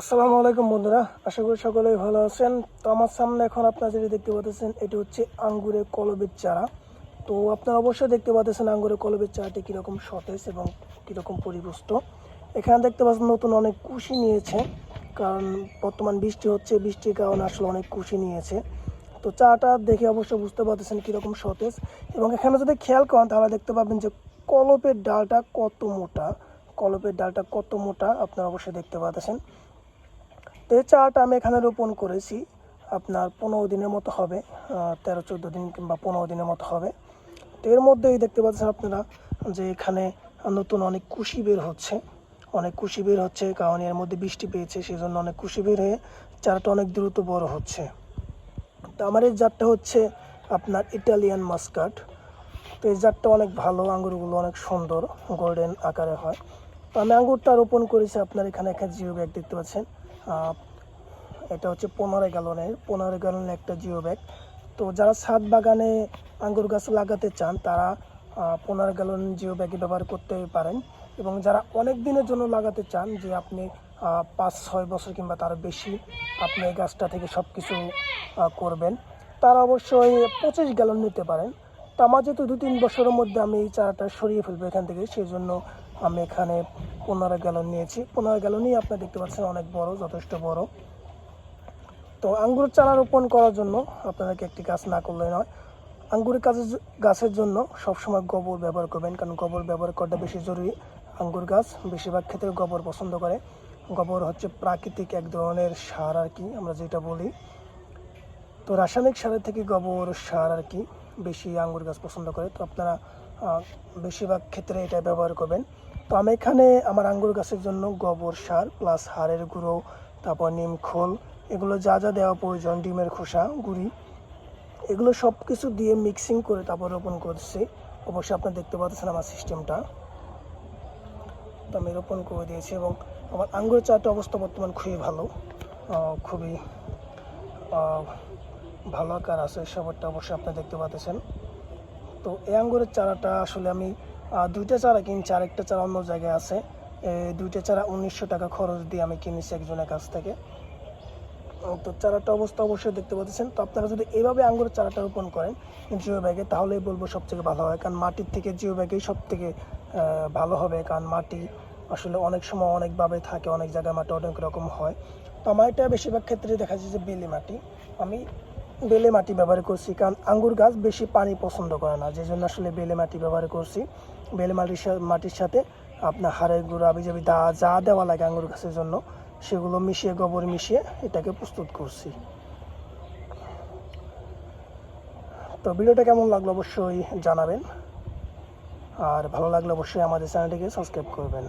আসসালামু আলাইকুম বন্ধুরা, আশা করি সকলেই ভালো আছেন। তো আমার সামনে এখন আপনারা যেটা দেখতে পাচ্ছেন, এটি হচ্ছে আঙ্গুরের কলবের চারা। তো আপনারা অবশ্যই দেখতে পাচ্ছেন আঙ্গুরের কলবের চারাটি কীরকম সতেজ এবং কীরকম পরিপুষ্ট। এখানে দেখতে পাচ্ছেন নতুন অনেক কুশি নিয়েছে, কারণ বর্তমান বৃষ্টি হচ্ছে, বৃষ্টির কারণে আসলে অনেক কুশি নিয়েছে। তো চাটা দেখে অবশ্যই বুঝতে পারতেছেন কীরকম সতেজ। এবং এখানে যদি খেয়াল করেন, তাহলে দেখতে পাবেন যে কলপের ডালটা কত মোটা কলপের ডালটা কত মোটা, আপনারা অবশ্যই দেখতে পাচ্ছেন এই চাটা আমি এখানে রোপণ করেছি। আপনার পনেরো দিনের মতো হবে তেরো, চোদ্দ দিন কিংবা পনেরো দিনের মতো হবে। তো এর মধ্যেই দেখতে পাচ্ছেন আপনারা যে এখানে নতুন অনেক কুশি বের হচ্ছে। অনেক কুশি বের হচ্ছে কারণ এর মধ্যে বৃষ্টি পেয়েছে সেই জন্য অনেক কুশি বের হয়ে চারাটা অনেক দ্রুত বড় হচ্ছে। তো আমার এই জাতটা হচ্ছে আপনার ইটালিয়ান মাস্কাট তো এই জাতটা অনেক ভালো, আঙ্গুরগুলো অনেক সুন্দর গোল্ডেন আকারে হয়। তো আমি আঙ্গুরটা রোপণ করেছি, আপনার এখানে একটা জিও ব্যাগ দেখতে পাচ্ছেন। এটা হচ্ছে পনেরো গ্যালনের পনেরো গ্যালনের একটা জিও ব্যাগ। তো যারা ছাদ বাগানে আঙ্গুর গাছ লাগাতে চান, তারা পনেরো গ্যালন জিও ব্যাগে ব্যবহার করতে পারেন। এবং যারা অনেক দিনের জন্য লাগাতে চান, যে আপনি পাঁচ, ছয় বছর কিংবা তার বেশি আপনি এই গাছটা থেকে সব কিছু করবেন, তারা অবশ্যই পঁচিশ গ্যালন নিতে পারেন। তো আমার যেহেতু দু তিন বছরের মধ্যে আমি এই চারাটা সরিয়ে ফেলব এখান থেকে সেই জন্য আমি এখানে পনেরো গ্যালন নিয়েছি। পনেরো গ্যালনই আপনারা দেখতে পাচ্ছেন অনেক বড়, যথেষ্ট বড়। তো আঙ্গুর চারা রোপণ করার জন্য আপনাদেরকে একটি গাছ না করলে নয়। আঙ্গুরের কাজের গাছের জন্য সবসময় গোবর ব্যবহার করবেন, কারণ গোবর ব্যবহার করাটা বেশি জরুরি। আঙ্গুর গাছ বেশিরভাগ ক্ষেত্রে গোবর পছন্দ করে। গোবর হচ্ছে প্রাকৃতিক এক ধরনের সার আর কি, আমরা যেটা বলি। তো রাসায়নিক সারের থেকে গোবর, সার আর কি বেশি আঙ্গুর গাছ পছন্দ করে। তো আপনারা বেশিরভাগ ক্ষেত্রে এটা ব্যবহার করবেন। তো আমি এখানে আমার আঙ্গুর গাছের জন্য গোবর সার প্লাস হাড়ের গুঁড়ো, তারপর নিম খোল, এগুলো যা যা দেওয়া প্রয়োজন, ডিমের খোসা, গুঁড়ি, এগুলো সব কিছু দিয়ে মিক্সিং করে তারপর রোপণ করছি। অবশ্যই আপনারা দেখতে পাচ্ছেন আমার সিস্টেমটা তো আমি রোপণ করে দিয়েছি এবং আমার আঙ্গুর চাটা অবস্থা বর্তমান খুবই ভালো। খুবই ভালো আকার আছে সবারটা অবশ্যই আপনি দেখতে পাচ্ছেন। তো এই আঙ্গুরের চারাটা আসলে আমি দুইটা চারা কিনছি, আরেকটা চারা অন্য জায়গায় আছে। দুইটা চারা উনিশশো টাকা খরচ দিয়ে আমি কিনেছি একজনের কাছ থেকে। তো চারাটা অবস্থা অবশ্যই দেখতে পাচ্ছেন। তো আপনারা যদি এইভাবে আঙ্গুরের চারাটা রোপণ করেন জিও ব্যাগে তাহলেই বলব সব থেকে ভালো হয়। কারণ মাটির থেকে জিও ব্যাগেই সব থেকে ভালো হবে। কারণ মাটি আসলে অনেক সময় অনেকভাবে থাকে, অনেক জায়গায় মাটি অনেক রকম হয়। তো আমার এটা বেশিরভাগ ক্ষেত্রে দেখা যায় যে বেলি মাটি। আমি বেলে মাটি ব্যবহার করছি, কারণ আঙ্গুর গাছ বেশি পানি পছন্দ করে না, যে জন্য আসলে বেলে মাটি ব্যবহার করছি। বেলে মাটির মাটির সাথে আপনার হাড়ের গুঁড়ো আবি যাবি দা, যা দেওয়া লাগে আঙ্গুর গাছের জন্য, সেগুলো মিশিয়ে, গোবর মিশিয়ে এটাকে প্রস্তুত করছি। তো ভিডিওটা কেমন লাগল অবশ্যই জানাবেন, আর ভালো লাগলে অবশ্যই আমাদের চ্যানেলটিকে সাবস্ক্রাইব করবেন।